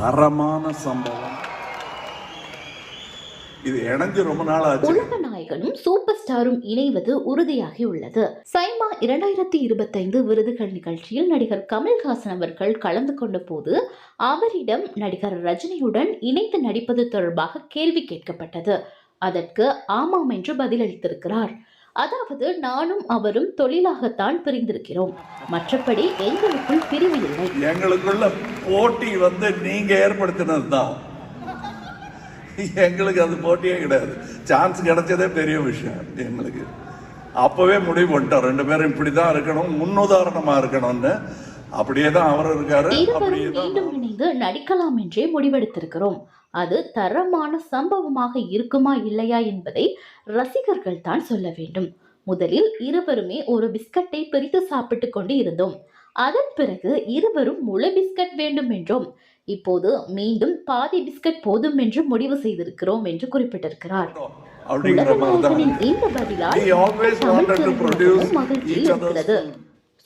தரமான சம்பவம். இது இணைஞ்சு ரொம்ப நாள் ஆச்சு உலக நாயகனும் சூப்பர் ஸ்டாரும் இணைவது உறுதியாகி உள்ளது. சைமா இரண்டாயிரத்தி இருபத்தைந்து விருதுகள் நிகழ்ச்சியில் நடிகர் கமல்ஹாசன் அவர்கள் கலந்து கொண்ட போது அவரிடம் நடிகர் ரஜினியுடன் இணைந்து நடிப்பது தொடர்பாக கேள்வி கேட்கப்பட்டது. அதற்கு ஆமாம் என்று பதிலளித்திருக்கிறார். அதாவது நானும் அவரும் தொழிலாகத்தான் பிரிந்திருக்கிறோம். மற்றபடி எங்களுக்குள் பிரிவு இல்லை. எங்களுக்குள்ள போட்டி வந்து நீங்க ஏற்படுத்தினது தான் எங்களுக்கு அது போட்டியே கிடையாது. சான்ஸ் கிடைச்சதே பெரிய விஷயம் எங்களுக்கு. அப்பவே முடிவு பண்ணிட்டோம். ரெண்டு பேரும் இப்படிதான் இருக்கணும் முன்னுதாரணமா இருக்கணும்னு. அப்படியே தான் அவர் இருக்காரு அப்படியே தான் மீண்டும் இணைந்து நடிக்கலாம் என்றே முடிவெடுத்திருக்கிறோம். அது தரமான சம்பவமாக இருக்குமா இல்லையா என்பதை ரசிகர்கள் தான் சொல்ல வேண்டும். முதலில் இருவருமே ஒரு பிஸ்கட்டை பிரித்து சாப்பிட்டு கொண்டு இருந்தோம். அதன் பிறகு இருவரும் முழு பிஸ்கட் வேண்டும் என்றும். இப்போது மீண்டும் பாதி பிஸ்கட் போதும் என்று முடிவு செய்திருக்கிறோம் என்று குறிப்பிட்டிருக்கிறார். உலகநாயகனின் இந்த பதிலால் மகிழ்ச்சி இருக்கிறது.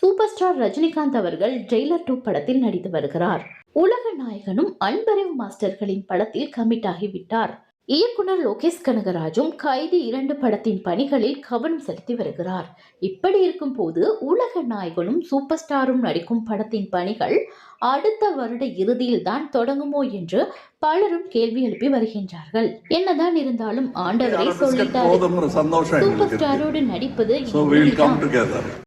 சூப்பர் ஸ்டார் ரஜினிகாந்த் அவர்கள் ஜெயிலர் டூ படத்தில் நடித்து வருகிறார். உலக நாயகனும் அன்பறிவு மாஸ்டர்களின் படத்தில் கமிட் ஆகிவிட்டார். இயக்குனர் லோகேஷ் கனகராஜும் கைதி இரண்டு படத்தின் பணிகளில் கவனம் செலுத்தி வருகிறார். இப்படி இருக்கும் போது உலக நாயகனும் சூப்பர் ஸ்டாரும் நடிக்கும் படத்தின் பணிகள் அடுத்த வருட இறுதியில் தான் தொடங்குமோ என்று பலரும் கேள்வி எழுப்பி வருகின்றார்கள். என்னதான் இருந்தாலும் ஆண்டவரை சொல்லிட்டாரு சூப்பர் ஸ்டாரோடு நடிப்பது